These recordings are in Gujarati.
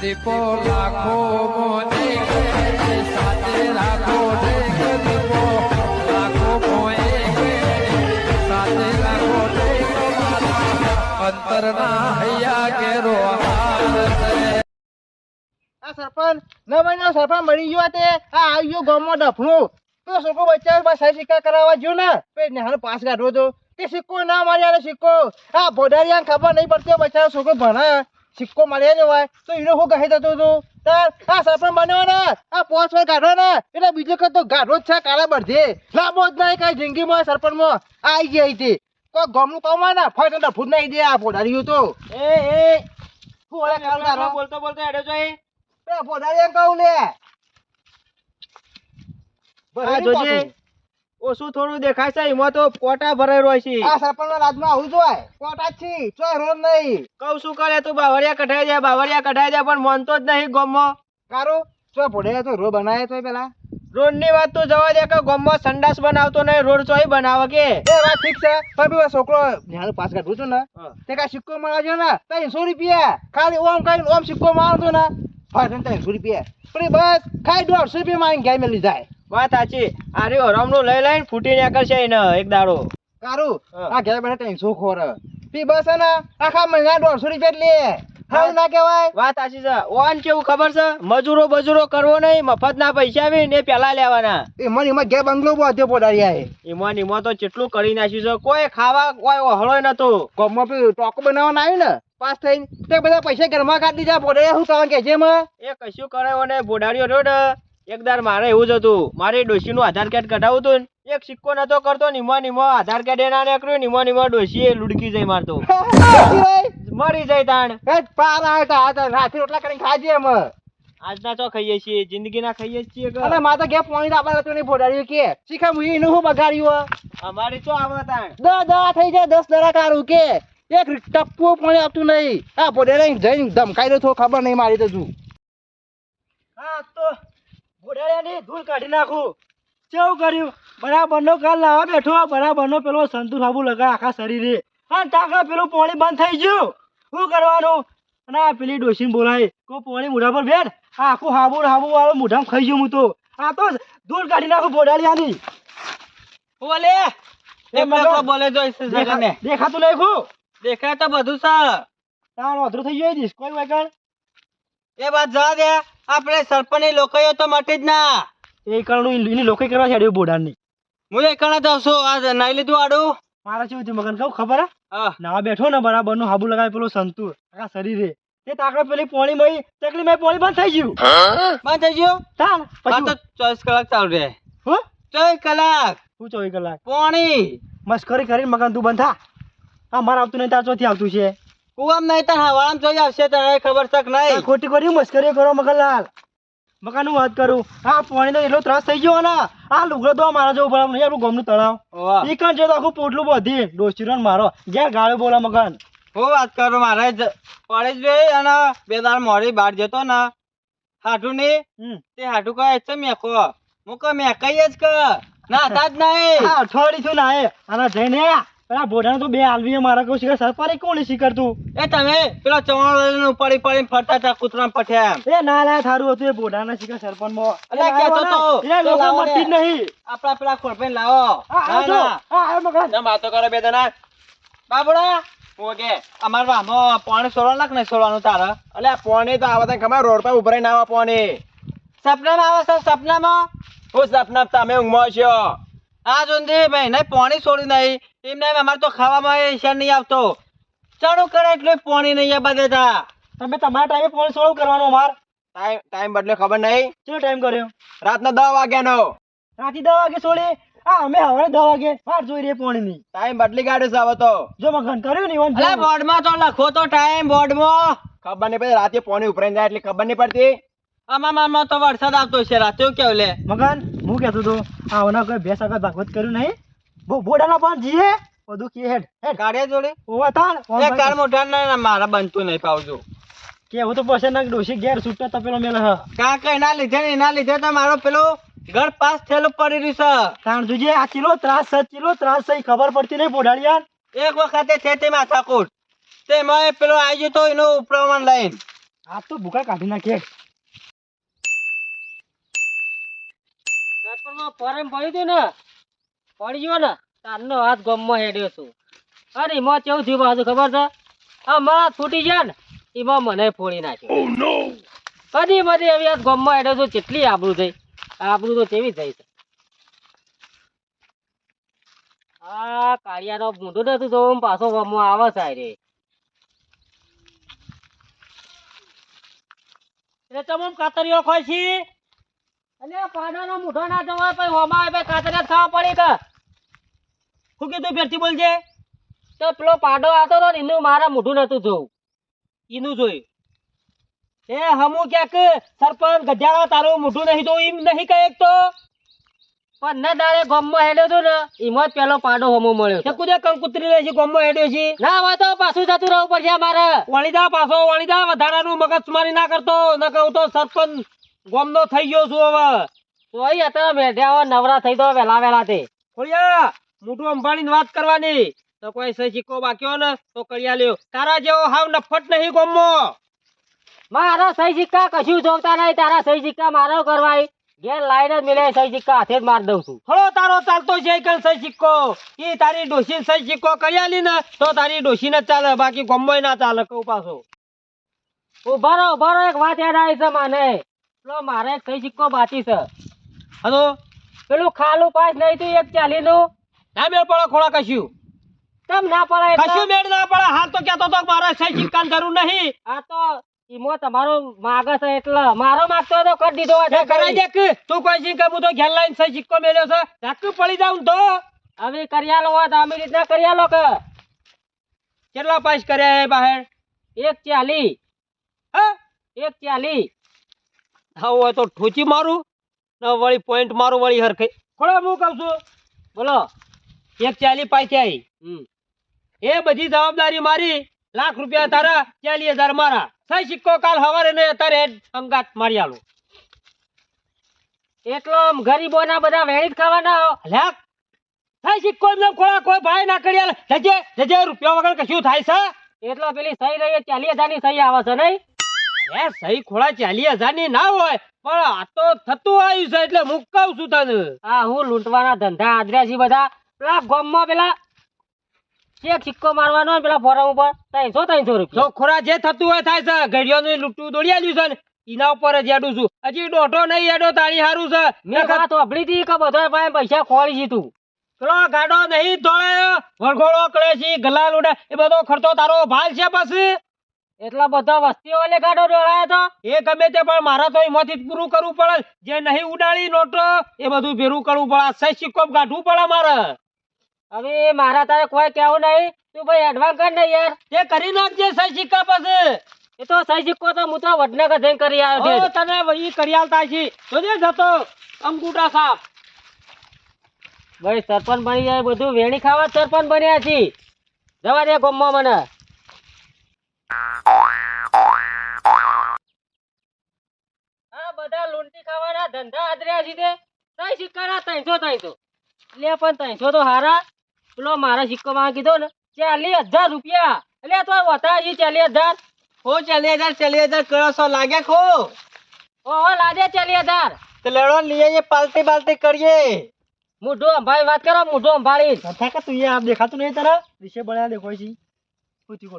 દીપો લાખો મોને સાથે રાખો દીપો. લાખો મોએ સરપંચ નવાઈનો સરપંચ મળી ગયો તે. આ આવી ગયો ગામમાં તો છોકરો બચ્ચા બસ સિક્કા કરાવવા ગયો ને. ને હાલ પાસ કાઢવો તો. તે સિક્કો ના માર્યા આને સિક્કો. આ ભોડારિયા ખબર નહીં પડતી બચ્ચા છોકરો ભણે. સિક્કો મળે ને હોય તો એને હું કહી દતો તું તાર આ સરપંચ બન્યો ને આ પોચ વાર કાઢો ને એટલે બીજો કઈ તો ગાઢો જ છે કાળા બળજે લાંબો જ નહીં કઈ જિંદગીમાં સરપંચમાં આવી ગઈ હતી. કોઈ ગામનું હોય ને ફટ ફૂટ નહીં દે આ ભોડારીઓ તો. એ એ. શું ઓલા બોલતો બોલતો એડો જોઈ. એ એમ કહું લે. આ જોજે. ઓછું થોડું દેખાય છે એમાં તો કોટા ભરાય રહ્યો છે. આ સરપંચના રાજમાં આવું જોય કોટા છે ચો રોડ નહીં. કઉ શું કરે તું બાવરિયા કઢાઈ દે બાવરિયા કઢાઈ દે પણ માનતો જ નહીં ગોમમાં કારો? ચો ભોડે તો રો બનાવે તો પેલા. રોડની વાત તો જવા દે કે ગોમમાં સંડાસ બનાવતો નહીં રોડ ચોય બનાવે કે. એ વાત ઠીક છે પણ બી છોકરો જ્યાં પાસ કાઢું છું ને તે કા સિક્કો મારજો ને ત્રણસો રૂપિયા. ખાલી ઓમ કઈ ઓમ સિક્કો મારતો ને ફાટન ત્રણસો રૂપિયા. પણ બસ ખાઈ દોઢસો રૂપિયા માંગી ગયા મેલી જાય. વાત સાચી. આરે હરામનું લઈ લઈને ફૂટી કરશે એને એક દાડો. કારું આ ઘેર બેઠા ત્રણસો ખોર? પી બસ ને આખા મહિના દોઢસો રૂપિયા લે. હાલ ના કહેવાય. વાત સાચી છે. ઓન કેવું ખબર છે? મજૂરો બજૂરો કરવો નહીં મફત ના પૈસા આવી ને પેલા લેવાના. એ મને એમાં ઘેર બંગલો બધો પોડારિયા એમાં ને એમાં તો કેટલું કરી નાખ્યું છે કોઈ ખાવા કોઈ ઓહળો નતો ગમમાં પેલું ટોકો બનાવવાનું આવ્યું ને? પાસ થઈને તે બધા પૈસા ઘરમાં કાઢી દીધા. પોડે શું કરવાનું કે જેમાં? એ કશું કરે ને બોડાડ્યો ને એકદાર મારે એવું જ હતું. મારે ડોશીનું આધાર કાર્ડ કઢાવું હતું ને. એક સિક્કો નતો કરતો નીમો નિમો આધાર કાર્ડ એના નીકળ્યું નિમો નીમો ડોશી લુડકી જઈ મારતો. મરી જાય તાણ. પાર હતા રાત્રે રોટલા કરીને ખાજે એમ આજના તો ખાઈએ છીએ જિંદગીના ખાઈએ છીએ અરે અને તો ઘેર પાણી દાબા તો નહીં ફોડાડ્યું કે. શીખા હું એનું શું બગાડ્યું અમારી તો આવે તાણ. દસ દવા થઈ જાય દસ દરા કાઢું કે. એક ટપ્પુ પાણી આપતું નહીં. આ પોડે જઈને ધમકાઈ દો ખબર નહીં મારી તો તું હા તો ધૂળ કાઢી નાખું. કેવું કર્યું? બરાબરનો કાલ લાવવા બેઠો. બરાબરનો પેલો સંતુ સાબુ લગા આખા શરીરે. હા તાકા પેલું પોણી બંધ થઈ ગયું. શું કરવાનું? અને આ પેલી ડોસીને બોલાય કો પોણી મોઢા પર બેઠ. આ આખું હાબુ હાબુ વાળો મોઢામાં ખાઈ ગયું હું તો. આ તો ધૂળ કાઢી નાખું બોડાડિયાની બોલે. બોલે જો દેખાતું લખું દેખાય તો બધું સર. તાર અધરું થઈ ગયું કોઈ વાગણ એ વાત જવા દે. આપણે સરપંચ લોકોએ તો મટી જ ના. એ કરણું એની લોકો કરવા છેડ્યું બોડાની. હું એ કણા તો શું આ નાઈ લીધું આડું. મારા શું થયું મગન કહું ખબર હે? ના બેઠો ને બરાબરનું હાબુ લગાવે પેલો સંતુર. આખા શરીરે. એ તાકડે પેલી પોણી મળી તકલી મેં પોણી બંધ થઈ ગયું. બંધ થઈ ગયું? તાન પછી તો ચોવીસ કલાક ચાલુ રહે. હું? ચોવીસ કલાક. હું ચોવીસ કલાક? પોણી. મસ્કરી કરીને મગન તું બંધ થા. હા મારે આવતું નહીં તાર ચોથી આવતું છે. કુવામ નહીં તાર હવાળામાં જોઈ આવશે તને ખબર છે નહીં. ખોટી ખોટી મસ્કરી કરો મગનલાલ. મકાન વાત કરું? આ પાણીનો એટલો ત્રાસ થઈ ગયો ને. આ લુગડો તો મારા જેવું ભરાવ નહીં આપણું ગમનું તળાવ. એ ઈ જો આખું પોટલું બધી. ડોસીરો મારો. જ્યાં ગાળો બોલા મગન. હું વાત કરું મારે પડે જ અને બે દાર મોડી બહાર જતો ને. હાઠું ની? તે હાઠું કહે છે મેકો? હું કહું મેકાઈ જ કે ના હતા જ નહીં. અઠવાડિયું થયું ના એ અને જઈને પેલા ભોડાને તો બે આલવી મારા કહું શીખર સરપારી કોણ શીખર એ તમે પેલા ચવાણો લઈને પડી ફરતા હતા કૂતરા પઠ્યા એ ના ના થારું હતું એ સરપંચમાં તો. એ લોકો લાવો જ નહીં. આપડા પેલા ખોરપેન લાવો. આ ના આવજો. ના. આ આવો મગન ના વાતો કરો બે જણા. બાબુડા ઓકે અમાર વાહમાં પાણી સોળવા નાખ ને સોળવાનું તારે. અલે પોણી તો આવતા ખબર રોડ પર ઉભરાઈ ના આવે પોણી. સપનામાં આવે છે સપનામાં? હું સપના તમે ઊંઘમાં છો. જોંધી ભાઈ નહીં પાણી છોડી નહીં એમ નહીં અમારે તો ખાવામાં ઈશાન નહીં આવતો. ચાલુ કરે એટલે પાણી નહીં આ દેતા તમે તમારા ટાઈમે પાણી સોલ્વ કરવાનું અમાર. ટાઈમ ટાઈમ બદલે ખબર નહીં કેટલો ટાઈમ કર્યો? રાતના દસ વાગ્યાનો. રાતે દસ વાગે છોડી. હા અમે હવે દસ વાગે વાર જોઈ રહી પાણીની. ટાઈમ બદલી કાઢ્યો છે તો. જો મગન કર્યું નહીં અલે બોર્ડમાં તો લખો તો ટાઈમ બોર્ડમાં ખબર નહીં પછી રાતે પોણી ઉપરાઈ જાય એટલે ખબર નહીં પડતી. અમારા માનમાં તો વરસાદ આવતો છે રાતે કેવું લે? મગન હું કહેતો હતો આ ઓના કોઈ ભેસ આગળ ભાગવત કર્યું નહીં. બો બોડાના પણ જીએ. બધું કે હેડ હેડ. કાઢે જોડે? ઓવા તાણ એ કાર મોટા ના મારા બનતું નહીં પાવજો. કે હું તો પછી ના ડોશી ઘેર છૂટતા તપેલો મેલ હ. કાં એના લીધે ને એના લીધે તો મારો પેલો ઘર પાસ થયેલું પડી રહ્યું છે. તાણ જોજે આ ચીલો ત્રાસ છે ચીલો ત્રાસ છે ખબર પડતી નહીં પોઢાડિયાન એક વખતે છે તે માથાકૂટ. તે મેં પેલો આવી ગયો તો એનું પ્રમાણ લઈને. આ તો ભૂકા કાઢી નાખીએ રાજકોટમાં ફોરેન પડ્યું હતું ને? પડી ગયો ને? તારનો હાથ ગમમાં હેડ્યો છું. અરે એમાં કેવું થયું બાજુ ખબર છે? આ માં ફૂટી ગયા ને એમાં મને ફોડી નાખ્યો. કદી બધી એવી હાથ ગમમાં હેડ્યો છું કેટલી આબરૂ થઈ. આબરૂ તો કેવી થઈ છે? આ કાળિયાનો મૂંઢું નતું જોવું પાછો ગમમાં આવે છે એટલે તમે કાતરીઓ ખોય છે? અલે પાડાનો મૂઢો ના જવાય પછી હોમાં આવે કાતરે ખાવા પડી કે. શું કીધું ફેરથી બોલજે? તો પેલો પાડો આવતો હતો ને એનું મારા મૂઢું નતું જોવું એનું જોયું. એ હમુ ક્યાંક સરપંચ ગજાળા તારું મોઢું નહીં તો એમ નહીં કહે તો. પણ ના દાડે ગોમમાં હેડ્યો હતો ને એમાં જ પેલો પાડો હમો મળ્યો છે કુદે કંકુતરી રહે છે ગોમમાં હેડ્યો છે? ના હવે તો પાછું જતું રહેવું પડશે મારે વણીદા પાછો વણીદા વધારાનું મગજ મારી ના કરતો ન કહું તો સરપંચ ગોમનો થઈ ગયો છું હવે. તોય અત્યારે મેઢ્યા નવરા થઈ તો વેલા વેલા તે ખોડિયા મોટું અંબાણીની વાત કરવાની. તો કોઈ સહી સિક્કો બાક્યો ને તો કળિયા લ્યો. તારા જેવો હાવ નફટ નહીં ગોમો. મારા સહી સિક્કા કશું જોતા નહીં. તારા સહી સિક્કા મારો કરવાય. ઘેર લાઈને જ મિલે સહી સિક્કા હાથે જ માર દઉં છું. થોડો તારો ચાલતો છે કલ સહી સિક્કો? એ તારી ડોશી સહી સિક્કો કળિયા લી ને તો તારી ડોશી ને ચાલે. બાકી ગોમમાં ના ચાલે કઉ પાછો. ઉભારો ઉભારો ઊભા એક વાત યાદ આવી છે મને. મારે કઈ સિક્કો બાકી છે? હલો? પેલું ખાલું પાસ નહીં તું એક ચાલી નું ના મેળ પડે ખોળા કશું? તમ ના પડે કશું મેળ ના પડે હાલ તો કહેતો તો મારે સહી સિક્કાની જરૂર નહીં. આ તો ઈમો તમારો માગે છે એટલે મારો માગતો તો કરી દીધો છે કરાઈ દે કે તું કોઈ સી કે હું તો ઘેર લઈને સહી સિક્કો મેળ્યો છે ધાકું પડી જાઉં તો. હવે કરિયાલો હોય તો અમે રીતના કરિયાલો કે? કેટલા પાસ કર્યા હે બહાર? એક ચાલી. હા? એક ચાલી. હા હોય તો ઠોચી મારું? ને વળી પોઈન્ટ મારું વળી હરખે. ખોડા હું કહું છું? બોલો. એક ચાલી પાછી એ બધી જવાબદારી મારી. લાખ રૂપિયા તારા ચાલીસ હજાર મારા. સહી સિક્કો કાલ હવારે ને અત્યારે અંગાત મારી આલું. એટલો ગરીબો ગરીબોના બધા વેણી ખાવાના લ્યા સહી સિક્કો એમને ખોળા કોઈ ભાઈ ના કરી જજે જજે રૂપિયા વગર કશું થાય છે? એટલો પેલી સહી રહી ચાલી હજારની સહી આવે છે નહીં? એ સહી ખોળા ચાલી હજારની ના હોય પણ આ તો થતું આવ્યું છે એટલે હું કહું છું તને. આ હું લૂંટવાના ધંધા આદર્યા છે બધા. પેલા ગામમાં પેલા એક સિક્કો મારવાનો પેલા ફોરમ ઉપર ત્રણસો ત્રણસો રૂપિયા. ખોરા જે થતું હોય થાય છે ઘડિયાનું લૂંટું દોડી આવ્યું છે ને એના ઉપર જ એડું છું. હજી દોઢો નહીં એડો તારી સારું છે. મેં વાત વાપરી હતી કે બધા પાસે પૈસા ખોળી જીતું પેલો ગાડો નહીં દોડાયો વરઘોડો કરે છે ગલા ઉડે એ બધો ખર્ચો તારો ભાલ છે પછી? એટલા બધા વસ્તીઓ વાલે ગાડો ડોળાયો તો એ ગમે તે પણ મારા તો એમાંથી પૂરું કરવું પડે. જે નહીં ઉડાડી નોટો એ બધું ભેરું કરવું પડે. સહી સિક્કો કાઢવું પડે મારે. હવે મારા તારે કોઈ કેવું નહીં. તું ભાઈ એડવાન્સ કર ને યાર. તે કરી નાખજે સહી સિક્કા પછી. એ તો સહી સિક્કો તો હું તો વડનગર જઈને કરી આવ્યો ઓ, તને એ કરી આલતા છે. જે જતો. અંગૂઠા સાફ. ભાઈ સરપંચ બની જાય બધું વેણી ખાવા સરપંચ બન્યા છી. જવા દે ગમમાં મને. ખાવાના ધંધા આદર્યા છે તે. ત્રણ સિક્કાના ત્રણસો ત્રણસો. લે પણ ત્રણસો તો હારા. પેલો મારા સિક્કો માં કીધો ને ચાલીસ હજાર રૂપિયા. એટલે તો વતા છે ચાલીસ હજાર. હો ચાલી હજાર ચાલી હજાર કરો સો લાગે ખો? ઓહો લાગે ચાલીસ હજાર. તો લેડો લઈએ પાલટી પાલટી કરીએ. મોઢું અંભાઈ વાત કરો મોઢું અંભાળી. થા કે તું આપ દેખાતું નહીં તારા? વિશે બન્યા દેખો છે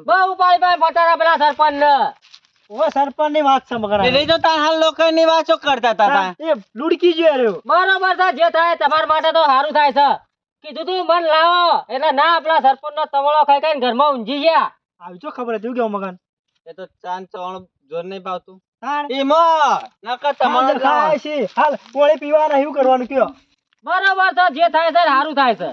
બહુ ઉપાડી ભાઈ ફટારા પેલા સરપંચ ઓ સરપંચની વાત છે એ તો તાર હાલ લોકો ની વાતો કરતા હતા એ લુડકી જે રહ્યો. બરોબર છે જે થાય તમારા માટે તો સારું થાય છે. કીધું તું મન લાવો. એટલે ના આપણા સરપંચ નો તવળો ખાઈ ખાઈને ઘરમાં ઊંઘી ગયા. આવી તો ખબર હતી કેવું મગન? એ તો ચાંદ ચવણ જોર નહીં પાવતું એમાં નકર તમારે ખાય છે. હાલ પોળી પીવાના એવું કરવાનું કયો. બરોબર છે જે થાય છે સારું થાય છે.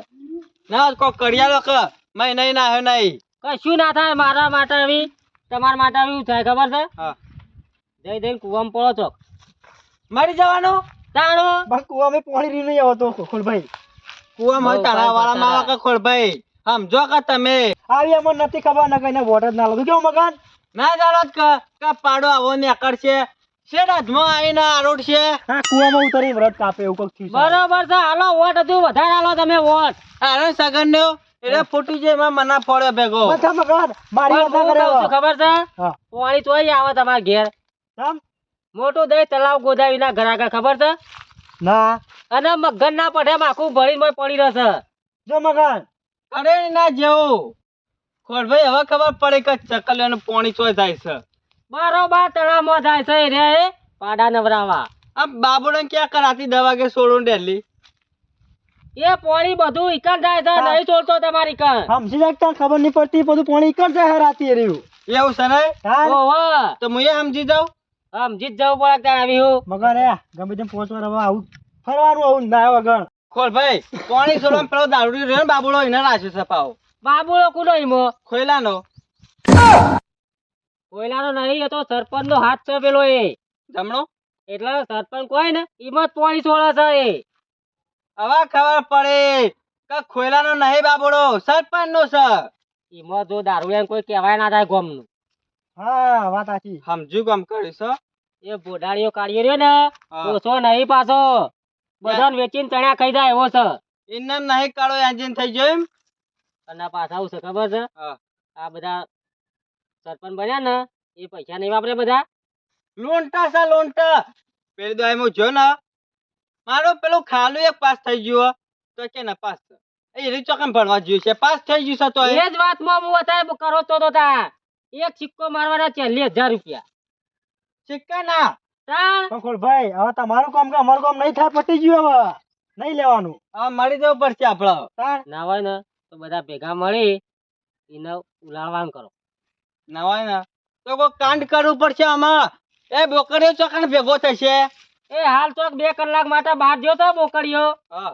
ના કોઈ કડિયા લોકો મેં નહીં ના નહીં. કશું ના થાય મારા માટે આવી. તમારા માટે એવું થાય ખબર છે? હા. જઈ જઈને કુવામાં પડો છો. મરી જવાનો? તાણો? બસ કુવામાં પાણી રી નહીં આવતો ખોલભાઈ કુવામાં તારા વાળા. માં કે ખોલ ભાઈ સમજો કે તમે. આવી અમને નથી ખબર ના કઈને વોટ જ ના લાગ્યું કેવું મકાન? ના જાણો જ કે કે પાડો આવો ને અકડ છે શેડાજમાં આવીને આરોડ છે? હા કુવામાં ઉતરી વ્રત કાપે એવું કંઈક થયું. બરોબર છે હાલો વોટ હજુ વધારે હાલો તમે વોટ. અરે સગન ને એટલે ફૂટી જાય એમાં મના ફોડ્યો ભેગો. મારી વાત ના કરે ખબર છે. પાણી તોય આવે તમારા ઘેર. મોટું દહીં તલાવ ગોદાવી ના ઘર આગળ ખબર છે? ના. અને મગન ના પડે આખું ભરીને પડી રહેશે. જો મગન. અરે ના જેવું. ખોડભાઈ હવે ખબર પડે કે ચકલીઓનું પાણી ચોય થાય છે. બરોબર તળાવમાં જાય છે એ રે પાડા નવરાવા. આ બાબુને ક્યાં કરાતી દવા કે સોડું ડેલી? એ પાણી બધું ઈકણ જાય છે નહીં છોડતો તમારી કણ સમજી જાય ખબર નહીં પડતી બધું પાણી કરશે છે રાતી રહ્યું. એવું છે ને? હા. તો હું એ સમજી જાઉં? સમજી જ જવું પડે ત્યાં આવ્યું મગર એ ગમે તેમ પહોંચવા હવે આવું. ફરવાનું આવું ના વગર ખોડભાઈ પાણી સોડવા પેલો દારૂડી રહ્યો ને બાબુડો એને રાખ્યો છે પાવ. બાબુડો કુનો ઈમો? ખોયલાનો. કોયલાનો નહીં એ તો સરપંચ નો હાથ છે પેલો એ. જમણો? એટલે સરપંચ કોઈ ને એમાં જ પાણી છોડે છે એ. હવે ખબર પડે કે ખોયલાનો નહીં બાબુડો સરપંચ નો છે. ઈમાં જો દારૂ કોઈ કહેવાય ના થાય ગોમનું. હા વાત સાચી. સમજુ ગમ કર્યું હો. એ બોડાળીઓ કાઢી રહ્યો ને ઓછો નહીં પાછો. બધાને વેચીને ચણ્યા ખાઈ જાય એવો છે. એને નહીં કાળો એન્જિન થઈ ગયો એમ. અને પાછા આવું છે ખબર છે? આ બધા સરપંચ બન્યા ને એ પૈસા નહીં વાપરે બધા. લોન્ટા છે લોન્ટા પેલી દવાઈ જો ને મારો પેલો ખાલું એક પાસ થઈ ગયો તો કે ના પાસ એ રીત કેમ ભણવા જ્યું છે. પાસ થઈ ગયું છે તો એ જ વાતમાં હું અત્યારે કરો તો તો તા. એક સિક્કો મારવાના ચાલીસ હજાર રૂપિયા. સિક્કા ના? તાણ? પંખોળ ભાઈ હવે તમારું કામ કે અમારું કામ નહીં થાય પટી ગયું હવે. નહીં લેવાનું. હવે મળી જવું પડશે આપણે તાણ? ના હોય ને તો બધા ભેગા મળી એને ઉલાવાન કરો. નવાય ને. તો કોઈ કાંડ કરવું પડશે આમાં. એ બોકરીઓ ચોકણ ભેગો થશે. એ હાલ તો બે કલાક માટે બહાર ગયો તો મોકળ્યો.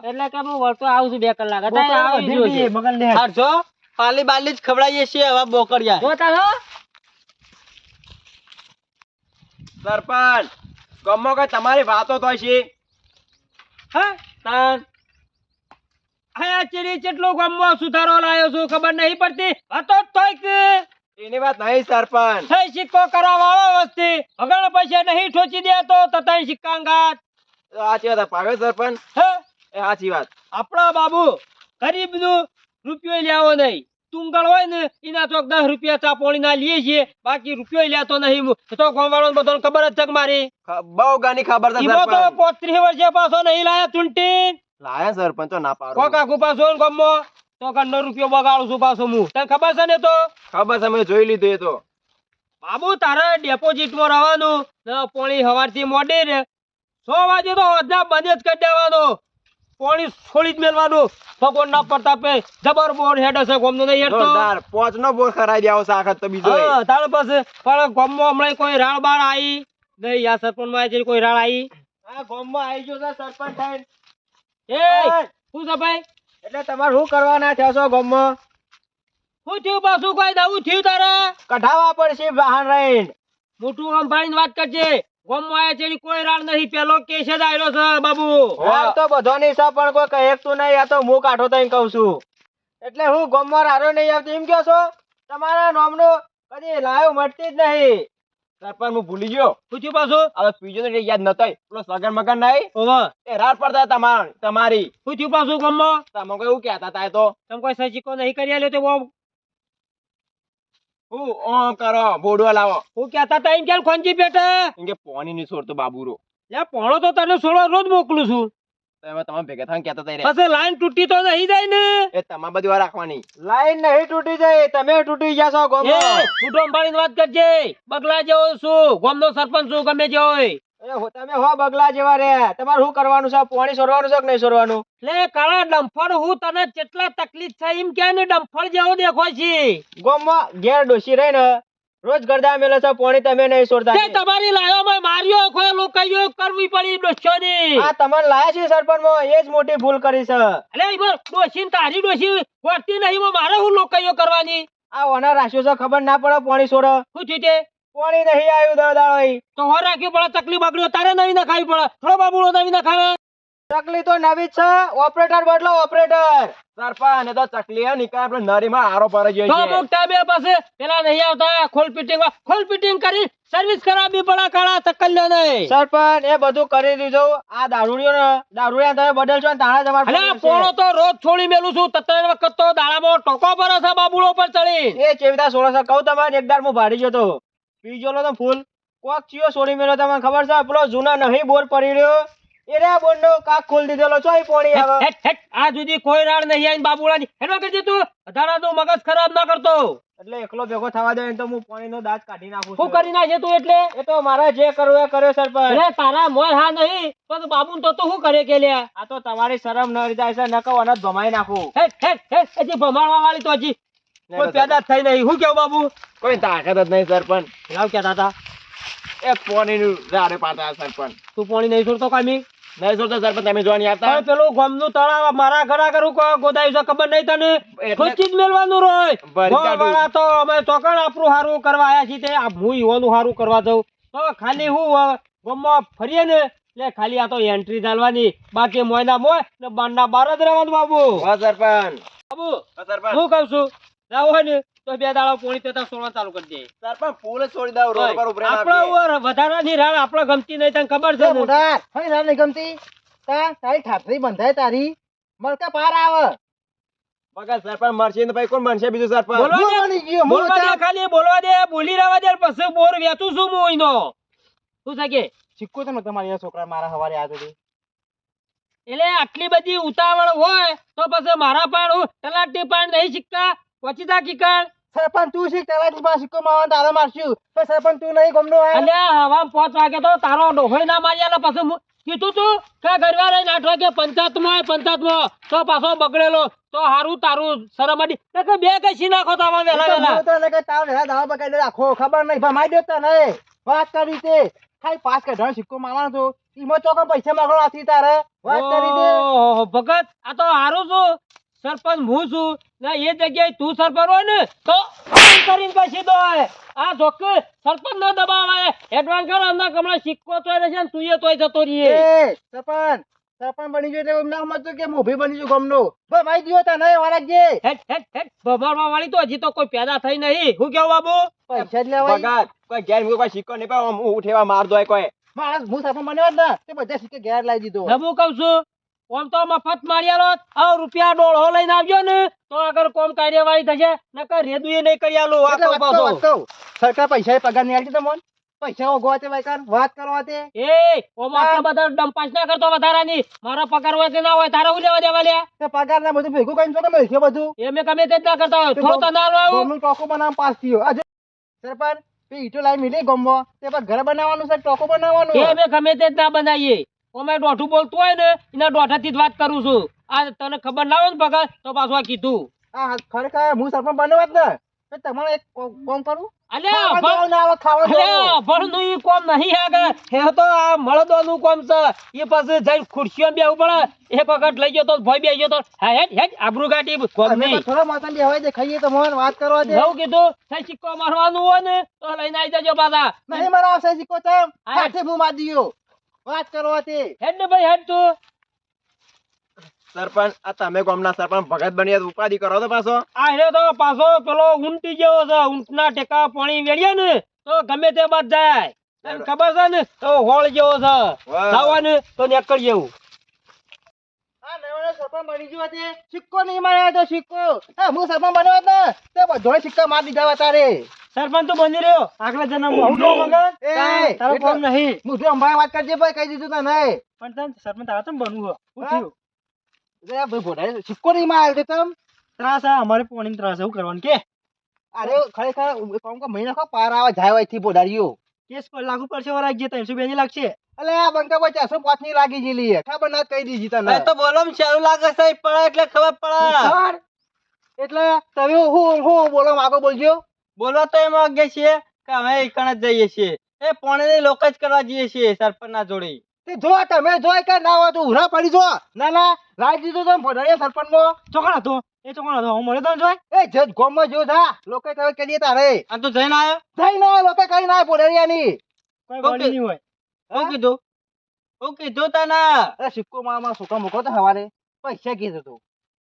એટલે કે હું વળતો આવું છું બે કલાક. અત્યારે આવી વધી ગયો ગઈ, છે. મગન લે હાર જો. પાલી બાલી જ ખવડાવીએ છીએ હવે બોકડિયા જોતા હો. સરપંચ ગમો કે તમારી વાતો તો છે. હા તાન. આ ચીરી કેટલો ગમો સુધારો લાયો છું ખબર નહીં પડતી? હતો જ તોય કે. એની વાત નહીં સરપંચ. થઈ સિક્કો કરાવવાળો વસ્તી. અગળ પૈસે નહીં ઠોચી દે તો તતાઈ સિક્કા અંગાત સાચી વાત પાવે સરપંચ. હે? એ સાચી વાત. આપણા બાબુ ગરીબનું રૂપિયો લેવો નહીં. તુંગળ હોય ને એના ચોક દસ રૂપિયા ચા પાણી ના લઈએ છીએ. બાકી રૂપિયો લેતો નહીં. તો ગોવાળો બધો ખબર જ છે મારી. બહુ ગાની ખબર છે તો પોત્રીસ વર્ષે પાછો નહીં લાયા ચૂંટી. લાયા સરપંચ ના પાડો. કોકા કુપા પાછો ને ગામમાં તો કંડો રૂપિયો બગાડું છું પાછો હું. તને ખબર છે ને તો? ખબર છે મેં જોઈ લીધું એ તો. બાબુ તારે ડેપોઝિટમાં રહેવાનું ને પોણી હવારથી મોડી ને સો વાગે તો હોદના બંધ જ કરી દેવાનો. પોણી છોડી જ મેળવાનું. ભગવાન ના પ્રતાપે જબર બોર હેડ હશે ગોમનો નહીં હેડ તો જોરદાર. પોચ નો બોર ખરાઈ દેવો સાખત તો બીજો. હા તાર પાસે પણ ગોમમાં હમણાં કોઈ રાળ બાળ આવી નહીં યા સરપંચમાં આવી કોઈ રાળ આવી આ ગામમાં આવી ગયો છે સરપંચ થઈને. એ શું છે ભાઈ? એટલે તમારે શું કરવાના થયો છો ગામમાં? શું થયું પાછું કોઈ દવું થયું તારે? કઢાવા પડશે વાહન રહીને. મોટું ભાઈને વાત કરજે. ગોમમાં આવ્યા છે કોઈ રાડ નથી. પેલો કેસ જ આવેલો છે બાબુ. રાગ તો બધો નહીં છે પણ કોઈ કહે તું નહીં આ તો હું કાઢો તઈ કહું છું. એટલે હું ગામમાં રાડો નહીં આવતી. એમ કહો છો? તમારા નામનો કદી લાયો મળતી જ નહીં. સરપંચ હું ભૂલી ગયો. શું થયું પાછું? હવે પીજો તો યાદ નતો પેલો સગન મગન નહીં ઓવે એ રાત પડતા તમાર તમારી. શું થયું પાછું ગોમમાં? તમે કોઈ એવું કહેતા તા તો. તમે કોઈ સજીકો નહીં કરી આલ્યો તો બહુ. હું ઓ કરો બોડવા લાવો હું કહેતા તા એમ ક્યાં ખોંજી પેટે એમ કે પોણી ની છોડતો બાબુરો. લે પોણો તો તને છોડવા રોજ મોકલું છું. એમાં તમે ભેગા થઈને કહેતા થઈ રહ્યા પછી લાઈન તૂટી તો નહીં જાય ને? એ તમારે બધી વાર રાખવાની. લાઈન નહીં તૂટી જાય તમે તૂટી ગયા છો એ તૂટો અંબાણી વાત કરજે. બગલા જેવો છું ગામનો સરપંચ છું ગમે જે હોય. તમે હો બગલા જેવા રે. તમારે શું કરવાનું છે? પોણી સરવાનું છે કે નહીં સરવાનું? લે કાળા ડંફળ હું તને કેટલા તકલીફ છે એમ કે ને ડંફળ જેવો દેખો છે. ગામમાં ઘેર ડોસી રહી ને રોજ ગરદા મેલે છે પોણી તમે નહીં છોડતા તે તમારી લાયો મે માર્યો કોઈ લોકાઈઓ કરવી પડી ડોસ્યોની આ તમને લાયા છે સરપંચ મો એ જ મોટી ભૂલ કરી છે. અરે ઈ ડોશી તારી ડોશી વર્તી નહીં મો મારે હું લોકાઈઓ કરવાની? આ ઓના રાખ્યો છે ખબર ના પડે પોણી છોડો શું થયું તે? પોણી નહીં આવ્યું દાદા ભાઈ તો હો રાખ્યું પડે તકલીફ બગડ્યો તારે નવી ના ખાવી પડે. થોડો બાબુડો નવી ના ખાવે ચકલી તો નવી છે. ઓપરેટર બદલો ઓપરેટર. સરપંચ એ તો ચકલી હે નીકળે આપણે નરીમાં આરો પર જઈએ તો મુકતા બે પાસે. પેલા નહીં આવતા. ખોલ ફિટિંગ ખોલ ફિટિંગ કરી. સર્વિસ કરાવી પડા કાળા તકલ્યો નહીં સરપંચ એ બધું કરી દીધું. આ દારૂડિયો ને દારૂડિયા તમે બદલશો ને તાણા તમારે અલે પોણો તો રોજ છોડી મેલું છું. તત્રણ વખત તો દાડામાં ટોકો પર છે બાબુડો પર ચડી. એ ચેવિતા સોળો છે? કહું તમારે એક દાડ હું ભાડી જતો પીજો લો તો ફૂલ. કોક ચિયો છોડી મેલો તમને ખબર છે? પેલો જૂના નહીં બોર પડી રહ્યો. એ રે કાક ખોલ દીધેલો ચોઈ પોણી આવે. હેટ, હેટ, આ સુધી કોઈ રાડ નહીં આવીને બાબુડાની. હેડવા કરી દીધું વધારા તું મગજ ખરાબ ના કરતો. એટલે એકલો ભેગો થવા દે તો હું પાણીનો દાંત કાઢી નાખું શું કરી નાખે તું એટલે? એ તો મારે જે કરવું એ કર્યો સરપંચ. અરે તારા મોય હા નહીં પણ બાબુ તો તું શું કરે કે લ્યા આ તો તમારી શરમ ન રીતે છે નકો અનત ભમાઈ નાખું. હેટ, હેટ, હેટ, હજી ભમાડવા વાળી તો હજી. કોઈ પેદા થઈ નહીં. શું કેવું બાબુ? કોઈ તાકાત જ નહીં સરપંચ. લાવ કહેતા હતા એ પાણીનું રાડે પાતા સરપંચ. તું પોણી નહીં છોડતો કામી? નહીં સોચતો સરપંચ તમે જોવાની આવતા પેલું ગમનું તળાવ મારા ઘર આગળ ગોદાયું છે ખબર નહીં તને? એટલે- જ મેલવાનું રોય? ભરી કાઢું. ગોળવાળા તો અમે ચોકણ આપણું હારું કરવા આયા છીએ તે. હું હારું કરવા જાઉં. તો ખાલી હું ગામમાં ફરીએ ને એટલે ખાલી આ તો એન્ટ્રી ચાલવાની બાકી મોયના મોય ને બારના બાર જ રહેવાનું બાબુ. સરપંચ. બાબુ હું કહું છું? જાવ હોય ને તો બે દાડા પોણી તેતા સોળવા ચાલુ કરી દે. સરપંચ ફૂલ જ છોડી દઉં રોડ પર ઉભરે આપણે ઓર વધારાની રાડ આપણે ગમતી નહીં તને ખબર છે છે હઈ રાત નહીં ગમતી? તા તારી ઠાઠરી બંધાય તારી. મળકા પાર આવે. મગર સરપંચ મરશે ને ભાઈ કોણ બનશે બીજું સરપંચ? બોલો બની ગયો, બોલવા દે ખાલી બોલવા દે બોલી રહેવા દે પછી બોર વેચું છું હું એનો શું છે કે? સિક્કો તો તમારી છોકરા મારા હવારે આ હતી એટલે આટલી બધી ઉતાવળ હોય તો પછી મારા પણ હું તલાટી પણ નહીં શીખતા. પછી તા કીકણ સરપંચ તું શીખ તલાટી માં સિક્કો મારવાનો તારે મારશું. પણ સરપંચ તું નહીં ગમનો આ અને હવા પાંચ વાગે તો તારો ડોહોય ના માર્યા પછી કીધું તું કે ઘરવા રહીને આઠ વાગે પંચાયતમાં પંચાયતમાં. તો પાછો બગડેલો. તો હારું તારું શરમ અડી. બે કઈ નાખો તો આમાં વહેલા વહેલા. તો ને તાવ વેલા દાવા બગાડી રાખો ખબર નહીં ભમાઈ દેતા નહીં વાત કરી તે ખાલી પાસ કાઢવાનો સિક્કો મારવાનો તો. ઈમો ચોકમ પૈસા માંગવાનો આથી તારે. વાત કરી દે. ભગત આ તો હારું છું. સરપંચ હું છું? ને એ જગ્યાએ તું સરપંચ હોય ને તો કરીને પછી દો આ જોકે સરપંચ ન દબાવાય એડવાન્સ કરો અંદર કમળા સિક્કો તોય રહેશે ને તું એ તોય જતો રહીએ. સરપંચ સરપંચ બની ગયો એટલે એમ ના સમજતો કે મોભી બની ગયો ગમનો. ભમાઈ ગયો તા નહીં વાળા જે હેટ હેટ હેટ ભમાડવા વાળી તો હજી તો કોઈ પેદા થઈ નહીં. હું કેવું બાબુ? પૈસા જ કોઈ મૂકો કોઈ સિક્કો નહીં હું ઉઠેવા માર દોય કોઈ. મારા હું સરપંચ બન્યો હોત ને. તે બધા સિક્કે ઘેર લાવી દીધો. હું કહું છું. ઓમ તો મફત માર્યાલો આવ રૂપિયા ડોળો લઈને આવજો ને તો આગળ કોમ કાર્યવાહી થશે નકર રેદુએ નહીં કરી આલો વાત પાછો. સરકાર પૈસા પગાર નહીં આલતી તમને. પૈસા ઓગવા તે વાયકાર વાત કરવા તે એ ઓમ આટલા બધા ડંપાસ ના કરતો વધારાની. મારો પગાર હોય કે ના હોય તારે હું લેવા દેવા લ્યા? તે પગાર ના બધું ભેગું કરીને બધું. એ મેં તે ના કરતા હોય. થો તો ના આવું. ગોમનું ટોકો બનાવ પાસ થયો. આજે સરપંચ ઈટો મિલી ગમવો તે પર ઘર બનાવવાનું છે ટોકો બનાવવાનું. એ મેં ગમે તે જ ના બનાવીએ. ઓમે દોઢું બોલતું હોય ને એના દોઢાથી જ વાત કરું છું. આ તને ખબર ના હોય ને ભગત તો પાછું આ કીધું. આ ખરેખર હું સરપંચ બન્યો જ ને તમારે એક કોમ કરું? આબરૂ કાઢી કોમ અમે નહીં. પણ થોડા માથા બેહવાય દે ખાઈએ તો મોહન વાત કરવા દે. કીધું? થઈ સિક્કો મારવાનું હોય ને તો લઈને આવી જજો પાછા. નહીં મારા સિક્કો હા. હાથે હું માર દિયો. વાત કરો હતી. હેડ ને ભાઈ હેડ તું. સરપંચ આ તમે ગામના સરપંચ ભગત બન્યા ઉપાધિ કરો તો પાછો. આ હેડે તો પાછો પેલો ઊંટી જેવો છે ઊંટના ટેકા પાણી વેળીએ ને તો ગમે તે બાદ જાય. તને ખબર છે ને તો હોળ જેવો છે. વાહ. તો નેકળ જેવું. સરપંચ બની ગયો તે સિક્કો નહીં માર્યો તો સિક્કો. હા હું સરપંચ બન્યો હતો ને તે બધો સિક્કા માર દીધા હતા તારે. સરપંચ તો બની રહ્યો. આગલા જન્મ તો મગન એ, તારો ફોન નહીં. હું જો અંબાઈ વાત કરજે ભાઈ કહી દીધું તને. પણ તને સરપંચ તારા ચમ બનવું હો શું હા? થયું? ભાઈ બોડાય સિક્કો નહીં માર દે તમ? ત્રાસ આ અમારે પોણી ત્રાસ એવું કરવાનું? કે? અરે ખરેખર કોમ કો મહિના કો પાર આવે જાય હોયથી બોડારીઓ કેસ પર લાગુ પડશે વરાગ જે ત્રણસો બે લાગશે. અલે આ બંકા ભાઈ ચારસો પાંચની લાગી ગયેલી હે ખબર ના કહી દીધી તને. એ તો બોલો સારું લાગે છે? પડે એટલે ખબર પડે. એટલે તમે હું હું બોલો માગો બોલજો. બોલવા તો એમ વાગે છીએ કે અમે એકણ જ જઈએ છીએ. એ પોણે લોકો જ કરવા જઈએ છીએ સરપંચ ના જોડે. તે જો તમે જોય કે ના હોય તો ઉરા પડી જો. ના ના રાજ દીધો તો ભોડારીયા સરપંચ નો ચોકણ હતો? એ ચોકણ હતો? હું મળે તો જોય? એ જજ ગોમમાં જો થા લોકો તમે દે તારે. આ તું જઈને આવ્યો? થઈ ના લોકો કઈ ના ભોડારીયા ની. કોઈ બોલી નહીં હોય. હું? કીધું? હું કીધું તને. અરે સિક્કો મામા સુકા મોકલો તો સવારે પૈસા કીધું તું.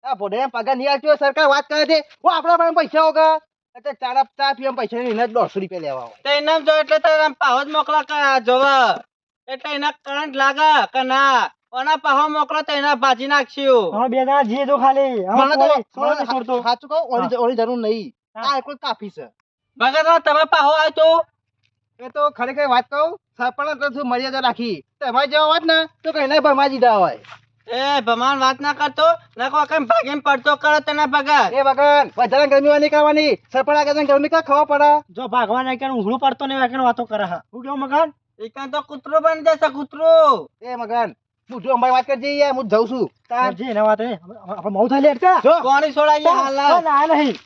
આ ભોડે પગાર નહીં સરકાર વાત કરે છે. હું આપણા પાસે પૈસા વગર એટલે ચાર ચા પીવા પૈસા નહીં એને દોઢસો રૂપિયા લેવા તો એનામ જો એટલે તારે પાહો જ મોકલા કા જોવા. એટલે એના કરંટ લાગે કે ના. ઓના પાહો મોકલો તો એના ભાજી નાખશું. અમે બે જણા જઈએ તો ખાલી. મને તો પોણી- પોણી મને નથી છોડતો. સાચું કહું ઓની ઓની જરૂર નહીં. આ એકલું કાફી છે. ભગત તમે પાહો આવ્યો તો. એ તો ખરેખર વાત કહું સરપંચ મર્યાદા રાખી. તમારે જવા હોત ને તો કઈ ના ભરમા દીધા હોય. એ ભગવાન વાત ના કરતો ના કેમ ભાગીને પડતો કરો તને ભગત એ વગર વધારે ગરમી વાની ખાવાની. કરવાની કે ગરમી કા ખાવા પડે? જો ભાગવા ના કે ઊંઘળું પડતો ને વાંકણ વાતો કરે હા. હું કેવું મગન? એકાંત તો કૂતરો બની જશે કૂતરો. એ મગન હું જો અંબાઈ વાત કરજે યાર હું જઉં છું. તાર જે એના વાત. હે આપણે મઉ થાય લે અડકા જો. કોણી હાલ ના નહીં.